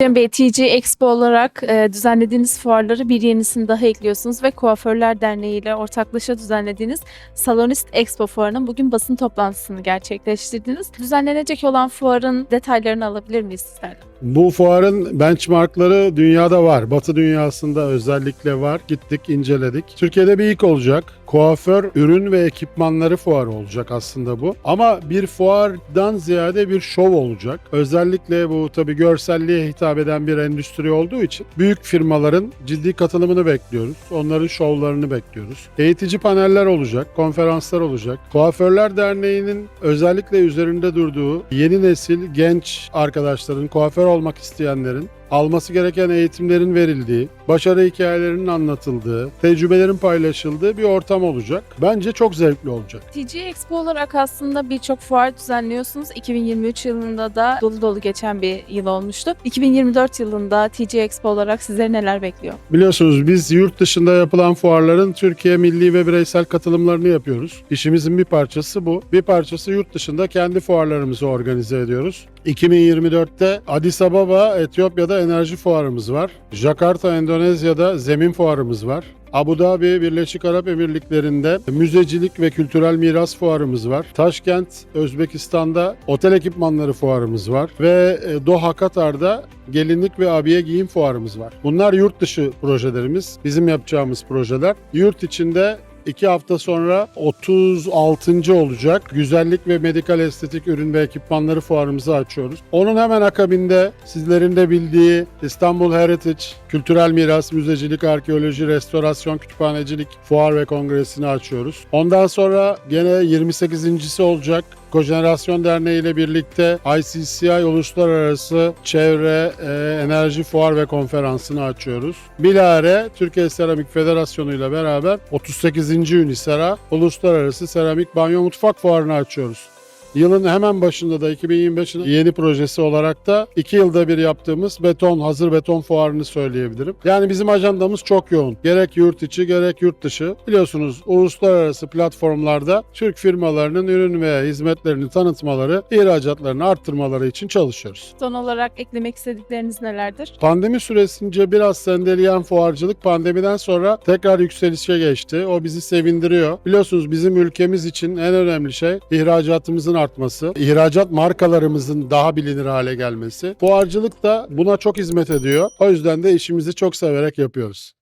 TG Expo olarak e, düzenlediğiniz fuarları bir yenisini daha ekliyorsunuz ve Kuaförler Derneği ile ortaklaşa düzenlediğiniz Salonist Expo fuarının bugün basın toplantısını gerçekleştirdiniz. Düzenlenecek olan fuarın detaylarını alabilir miyiz sizlerden? Bu fuarın benchmarkları dünyada var. Batı dünyasında özellikle var. Gittik, inceledik. Türkiye'de bir ilk olacak. Kuaför ürün ve ekipmanları fuarı olacak aslında bu. Ama bir fuardan ziyade bir şov olacak. Özellikle bu tabii görselliğe hitap eden bir endüstri olduğu için büyük firmaların ciddi katılımını bekliyoruz. Onların şovlarını bekliyoruz. Eğitici paneller olacak, konferanslar olacak. Kuaförler Derneği'nin özellikle üzerinde durduğu yeni nesil genç arkadaşların, kuaför olmak isteyenlerin alması gereken eğitimlerin verildiği, başarı hikayelerinin anlatıldığı, tecrübelerin paylaşıldığı bir ortam olacak. Bence çok zevkli olacak. TG Expo olarak aslında birçok fuar düzenliyorsunuz. 2023 yılında da dolu dolu geçen bir yıl olmuştu. 2024 yılında TG Expo olarak sizleri neler bekliyor? Biliyorsunuz biz yurt dışında yapılan fuarların Türkiye milli ve bireysel katılımlarını yapıyoruz. İşimizin bir parçası bu. Bir parçası yurt dışında kendi fuarlarımızı organize ediyoruz. 2024'te Addis Ababa, Etiyopya'da enerji fuarımız var. Jakarta, Endonezya'da zemin fuarımız var. Abu Dhabi, Birleşik Arap Emirlikleri'nde müzecilik ve kültürel miras fuarımız var. Taşkent, Özbekistan'da otel ekipmanları fuarımız var. Ve e, Doha, Katar'da gelinlik ve abiye giyim fuarımız var. Bunlar yurt dışı projelerimiz, bizim yapacağımız projeler. Yurt içinde İki hafta sonra 36. olacak. Güzellik ve medikal estetik ürün ve ekipmanları fuarımızı açıyoruz. Onun hemen akabinde sizlerin de bildiği İstanbul Heritage, Kültürel Miras, Müzecilik, Arkeoloji, Restorasyon, Kütüphanecilik Fuar ve Kongresi'ni açıyoruz. Ondan sonra gene 28.si olacak. Kojenerasyon Derneği ile birlikte ICCI Uluslararası Çevre e, Enerji Fuar ve Konferansı'nı açıyoruz. Bilare Türkiye Seramik Federasyonu ile beraber 38. Unisera Uluslararası Seramik Banyo Mutfak Fuarı'nı açıyoruz. Yılın hemen başında da 2025'in yeni projesi olarak da 2 yılda bir yaptığımız beton, hazır beton fuarını söyleyebilirim. Yani bizim ajandamız çok yoğun. Gerek yurt içi gerek yurt dışı. Biliyorsunuz uluslararası platformlarda Türk firmalarının ürün veya hizmetlerini tanıtmaları, ihracatlarını arttırmaları için çalışıyoruz. Son olarak eklemek istedikleriniz nelerdir? Pandemi süresince biraz sendeleyen fuarcılık pandemiden sonra tekrar yükselişe geçti. O bizi sevindiriyor. Biliyorsunuz bizim ülkemiz için en önemli şey ihracatımızın artması, ihracat markalarımızın daha bilinir hale gelmesi. Fuarcılık da buna çok hizmet ediyor. O yüzden de işimizi çok severek yapıyoruz.